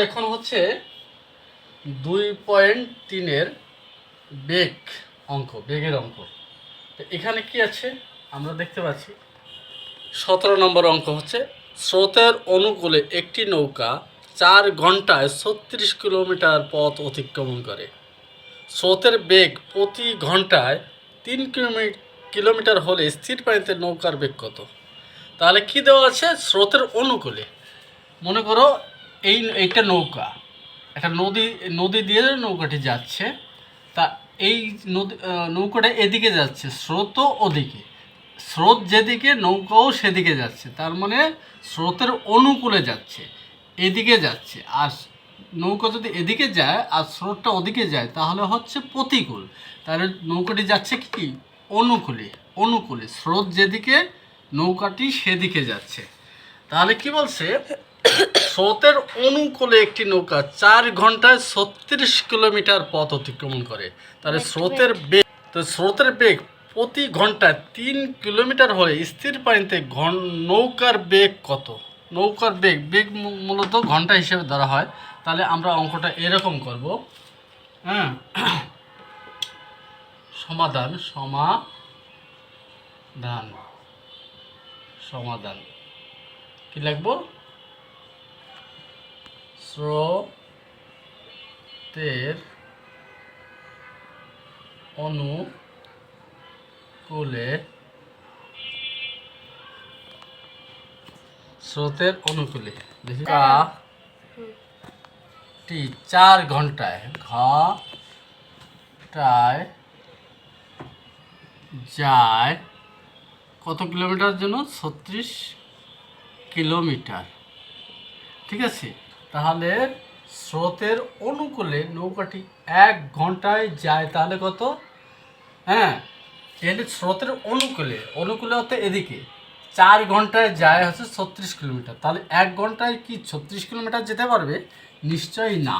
এখন হচ্ছে দুই পয়েন্ট তিনের বেগ অঙ্ক, বেগের অঙ্ক। তো এখানে কি আছে? আমরা দেখতে পাচ্ছি। সতেরো নম্বর অঙ্ক হচ্ছে, স্রোতের অনুকূলে একটি নৌকা চার ঘন্টায় ছত্রিশ কিলোমিটার পথ অতিক্রমণ করে। স্রোতের বেগ প্রতি ঘন্টায় তিন কিলোমি- কিলোমিটার হলে স্থির পানিতে নৌকার বেগ কত? তাহলে কি দেওয়া আছে? স্রোতের অনুকূলে। মনে করো এই একটা নৌকা। একটা নদী নদী দিয়ে নৌকাটি যাচ্ছে, তা এই নদী নৌকাটা এদিকে যাচ্ছে স্রোতও ওদিকে। স্রোত যেদিকে, নৌকাও সেদিকে যাচ্ছে, তার মানে স্রোতের অনুকূলে যাচ্ছে, এদিকে যাচ্ছে। আর নৌকা যদি এদিকে যায়, আর স্রোতটা ওদিকে যায়, তাহলে হচ্ছে প্রতিকূল। তাহলে নৌকাটি যাচ্ছে কি? অনুকূলে অনুকূলে। স্রোত যেদিকে, নৌকাটি সেদিকে যাচ্ছে। তাহলে কি বলছে? স্রোতের অনুকূলে একটি নৌকা চার ঘন্টায় ছত্রিশ কিলোমিটার পথ অতিক্রমণ করে। তাহলে স্রোতের বেগ তো স্রোতের বেগ প্রতি ঘন্টায় তিন কিলোমিটার হলে স্থির পানিতে ঘন নৌকার বেগ কত? নৌকার বেগ বেগ মূলত ঘণ্টা হিসেবে ধরা হয়। তাহলে আমরা অঙ্কটা এরকম করব। হ্যাঁ। সমাধান সমাধান। সমাধান। কি লিখব? স্রোতের অনুকূলে স্রোতের অনুকূলে দেখি। টি চার ঘন্টায় ঘটায় যায় কত কিলোমিটার জন্য ছত্রিশ কিলোমিটার। ঠিক আছে? তাহলে স্রোতের অনুকূলে নৌকাটি এক ঘন্টায় যায় তাহলে কত? হ্যাঁ এলে স্রোতের অনুকূলে অনুকূলে হতে এদিকে। চার ঘন্টায় যায় হচ্ছে ছত্রিশ কিলোমিটার। তাহলে এক ঘন্টায় কি ছত্রিশ কিলোমিটার যেতে পারবে? নিশ্চয়ই না।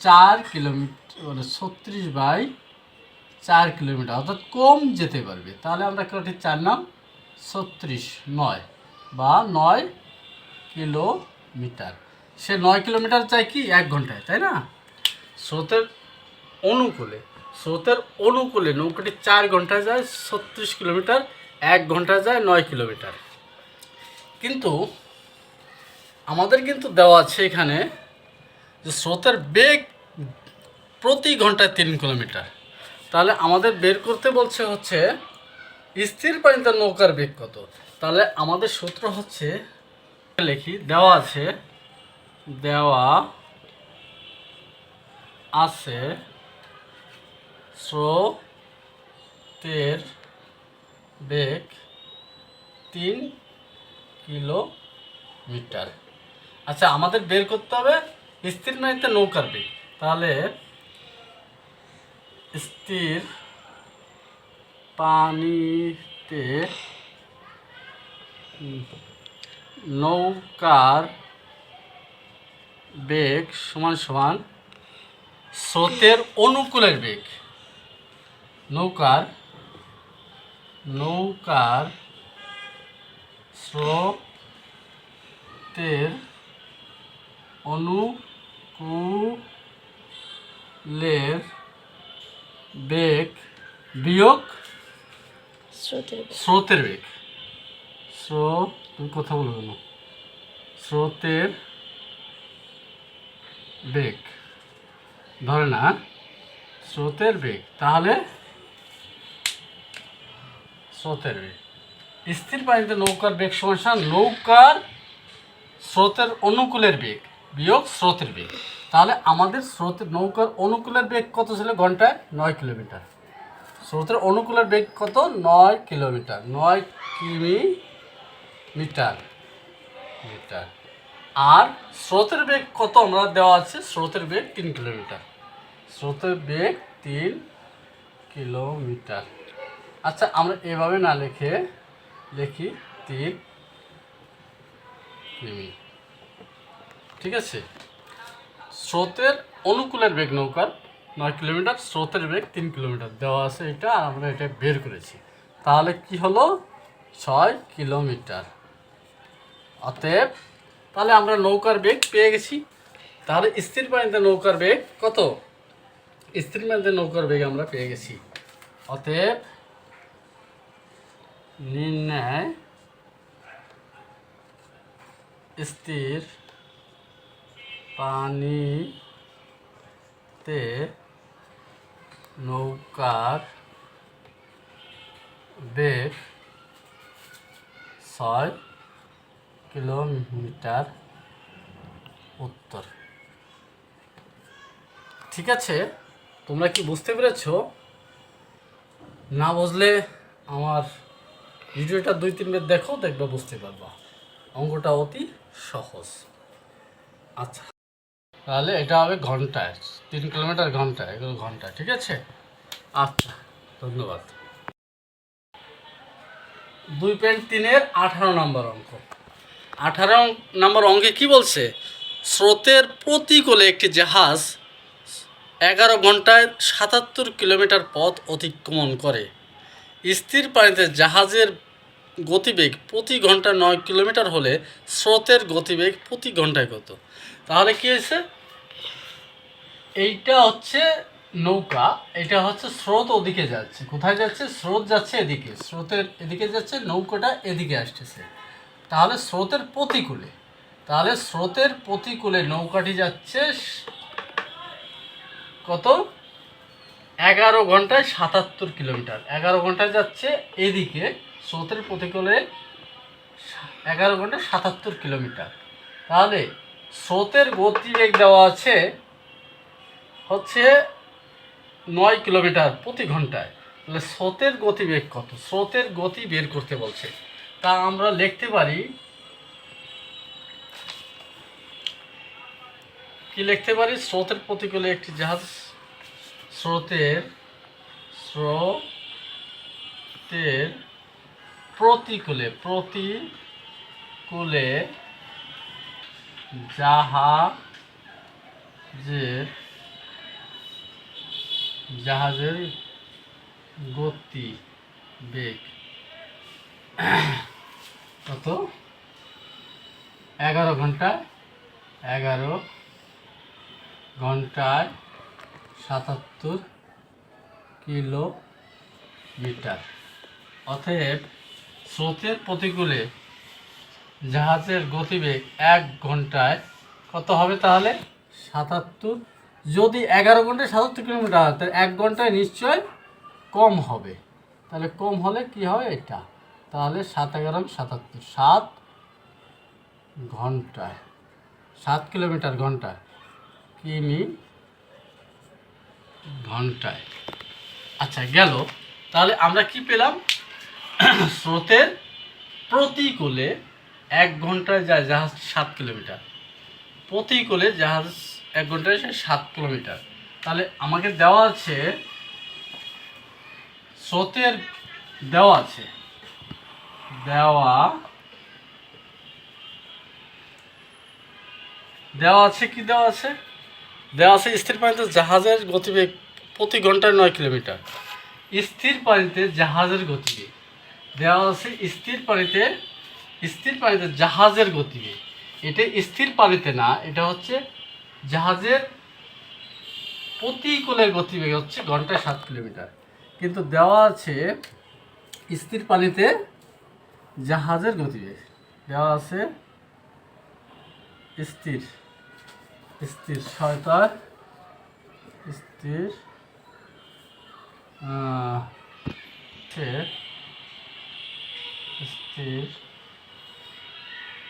চার কিলোমিটার মানে ছত্রিশ বাই চার কিলোমিটার, অর্থাৎ কম যেতে পারবে। তাহলে আমরা কি চার নাম? ছত্রিশ, নয় বা নয় কিলোমিটার। সে নয় কিলোমিটার চাই কি? এক ঘন্টায়, তাই না? স্রোতের অনুকূলে স্রোতের অনুকূলে নৌকাটি চার ঘন্টায় যায়, ছত্রিশ কিলোমিটার, এক ঘন্টায় যায়, নয় কিলোমিটার। কিন্তু আমাদের কিন্তু দেওয়া আছে এখানে যে স্রোতের বেগ প্রতি ঘন্টায় তিন কিলোমিটার। তাহলে আমাদের বের করতে বলছে হচ্ছে, স্থির পানিতে নৌকার বেগ কত? তাহলে আমাদের সূত্র হচ্ছে, লিখি, দেওয়া আছে দেওয়া আছে স্রোতের বেগ তিন কিলোমিটার। আচ্ছা আমাদের বের করতে হবে স্থির পানিতে নৌকার বেগ। তাহলে স্থির পানিতে নৌকার বেগ সমান সমান স্রোতের অনুকূলের বেগ। নৌকার নৌকার স্রোতের অনুকূলের বেগ বিয়োগ স্রোতের স্রোতের বেগ। স্রোত তুমি কথা বলব না। স্রোতের বেগ। ধরে না, স্রোতের বেগ। তাহলে স্রোতের বেগ। স্থির পানিতে নৌকার বেগ সমান নৌকার স্রোতের অনুকূলের বেগ বিয়োগ স্রোতের বেগ। তাহলে আমাদের স্রোতের, নৌকার অনুকূলের বেগ কত ছিল ঘন্টায়? নয় কিলোমিটার। স্রোতের অনুকূলের বেগ কত? নয় কিলোমিটার। নয় কিমি মিটার। মিটার। আর স্রোতের বেগ কত আমরা দেওয়া আছে? স্রোতের বেগ তিন কিলোমিটার। স্রোতের বেগ তিন কিলোমিটার। আচ্ছা আমরা এভাবে না লিখে লিখি তিন কিমি ঠিক আছে? স্রোতের অনুকূলের বেগ নৌকার নয় কিলোমিটার, স্রোতের বেগ তিন কিলোমিটার দেওয়া আছে এটা, আর আমরা এটা বের করেছি। তাহলে কি হলো? ছয় কিলোমিটার। অতএব তাহলে আমরা নৌকার বেগ পেয়ে গেছি। তাহলে স্থির পানিতে নৌকার বেগ কত? স্থির পানিতে নৌকার বেগ আমরা পেয়ে গেছি। অতএব নির্ণয় স্থির পানিতে নৌকার বেগ ছয় কিলোমিটার উত্তর। ঠিক আছে, তোমরা কি বুঝতে পেরেছ? না বুঝলে আমার ভিডিওটা দুই তিনবার দেখো, দেখবে বুঝতে পারবা। অঙ্কটা অতি সহজ। আচ্ছা তাহলে এটা হবে ঘন্টায়, তিন কিলোমিটার ঘন্টায়, এগুলো ঘন্টায়, ঠিক আছে? আচ্ছা ধন্যবাদ। দুই পয়েন্ট তিনের আঠারো নম্বর অঙ্ক। আঠারো নম্বর অঙ্কে কি বলছে? স্রোতের প্রতিকূলে একটি জাহাজ এগারো ঘন্টায় সাতাত্তর কিলোমিটার পথ অতিক্রমণ করে। স্থির পানিতে জাহাজের গতিবেগ প্রতি ঘণ্টা নয় কিলোমিটার হলে স্রোতের গতিবেগ প্রতি ঘন্টায় কত? তাহলে কি হয়েছে? এইটা হচ্ছে নৌকা, এটা হচ্ছে স্রোত ওদিকে যাচ্ছে। কোথায় যাচ্ছে? স্রোত যাচ্ছে এদিকে। স্রোতের এদিকে যাচ্ছে, নৌকাটা এদিকে আসতেছে। তাহলে স্রোতের প্রতিকূলে, তাহলে স্রোতের প্রতিকূলে নৌকাটি যাচ্ছে কত? এগারো ঘন্টায় সাতাত্তর কিলোমিটার। এগারো ঘন্টায় যাচ্ছে এদিকে, স্রোতের প্রতিকূলে এগারো ঘন্টায় সাতাত্তর কিলোমিটার। তাহলে স্রোতের গতিবেগ দেওয়া আছে হচ্ছে নয় কিলোমিটার প্রতি ঘন্টায়। তাহলে স্রোতের গতিবেগ কত? স্রোতের গতি বের করতে বলছে। তা আমরা লিখতে পারি। কি লিখতে পারি? স্রোতের প্রতিকূলে একটি জাহাজ স্রোতের স্রোতের প্রতিকূলে প্রতিকূলে জাহাজের জাহাজের গতি বেগ কত? এগারো ঘণ্টা, এগারো ঘন্টায় সাতাত্তর কিলোমিটার। অতএব স্রোতের প্রতিকূলে জাহাজের গতিবেগ এক ঘন্টায় কত হবে তাহলে? সাতাত্তর। যদি এগারো ঘন্টায় সাতাত্তর কিলোমিটার হয়, তাহলে এক ঘন্টায় নিশ্চয় কম হবে। তাহলে কম হলে কি হয় এটা। তাহলে সাত এগারো সাতাত্তর। সাত ঘন্টায়, সাত কিলোমিটার ঘন্টায়, কিমি ঘন্টায়। আচ্ছা গেল। তাহলে আমরা কি পেলাম? স্রোতের প্রতিকূলে এক ঘন্টায় যায় জাহাজ সাত কিলোমিটার। প্রতিকূলে জাহাজ এক ঘন্টায় সে সাত কিলোমিটার। তাহলে আমাকে দেওয়া আছে, স্রোতের দেওয়া আছে দেওয়া। দেওয়া আছে, কি দেওয়া আছে? দেওয়া আছে স্থির পানিতে জাহাজের গতিবেগ প্রতি ঘন্টায় নয় কিলোমিটার। স্থির পানিতে জাহাজের গতিবেগ। দেওয়া আছে স্থির পানিতে স্থির পানিতে জাহাজের গতিবেগ। এটা স্থির পানিতে না, এটা হচ্ছে জাহাজের প্রতিকূলের গতিবেগ হচ্ছে ঘন্টায় সাত কিলোমিটার। কিন্তু দেওয়া আছে স্থির পানিতে জাহাজের গতিবেগ। দেওয়া আছে স্থির স্থির ছয়টায় স্থির আহ, স্থির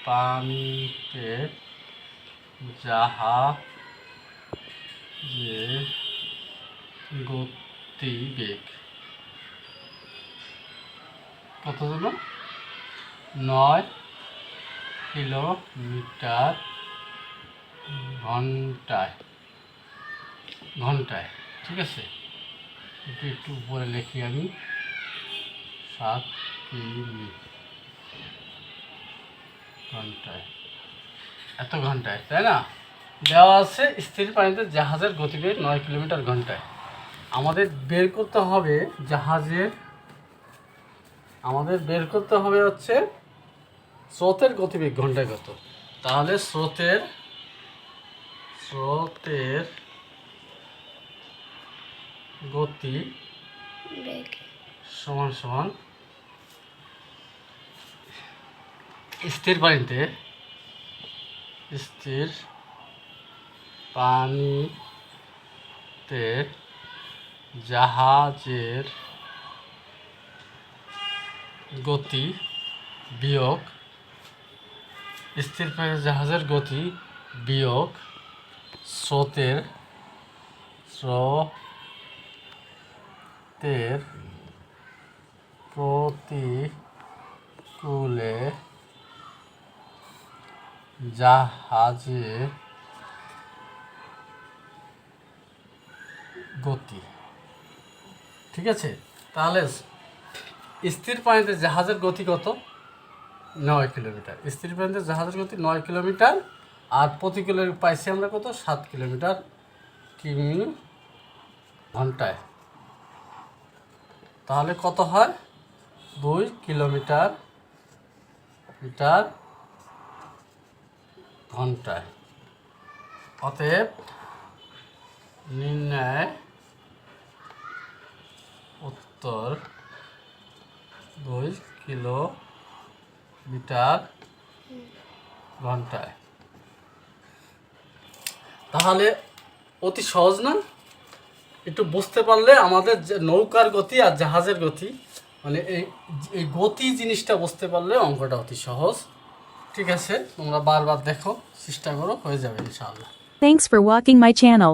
পানিতে জাহাজের গতিবেগ। কত হলো? নয় কিলোমিটার ঘন্টায় ঘন্টায়, ঠিক আছে? একটু একটু উপরে লিখি আমি। সাত কিমি, ঘন্টায়। এত ঘন্টায়, তাই না? দেওয়া আছে স্থির পানিতে জাহাজের গতিবেগ নয় কিলোমিটার ঘন্টায়। আমাদের বের করতে হবে জাহাজের, আমাদের বের করতে হবে হচ্ছে স্রোতের গতিবেগ ঘন্টায় কত? তাহলে স্রোতের স্রোতের গতি সমান সমান স্থির পানিতে স্থির পানিতে জাহাজের গতি বিয়োগ স্থির জাহাজের গতি বিয়োগ স্রোতের স্রোতের প্রতিকূলে জাহাজে গতি। ঠিক আছে? তাহলে স্থির পানিতে জাহাজের গতি কত? নয় কিলোমিটার। স্থির পানিতে জাহাজের গতি নয় কিলোমিটার, আর প্রতিকূলে পাইছি আমরা কত? সাত কিলোমিটার কিমি ঘন্টায়। তাহলে কত হয়? দুই কিলোমিটার, মিটার ঘন্টায়। অতএব নির্ণয় উত্তর দুই কিলোমিটার ঘন্টায়। তাহলে অতি সহজ না? একটু বুঝতে পারলে আমাদের যে নৌকার গতি আর জাহাজের গতি মানে এই এই গতি জিনিসটা বুঝতে পারলে অঙ্কটা অতি সহজ। ঠিক আছে, তোমরা বারবার দেখো, চেষ্টা করো, হয়ে যাবে ইনশাআল্লাহ। Thanks for walking my channel.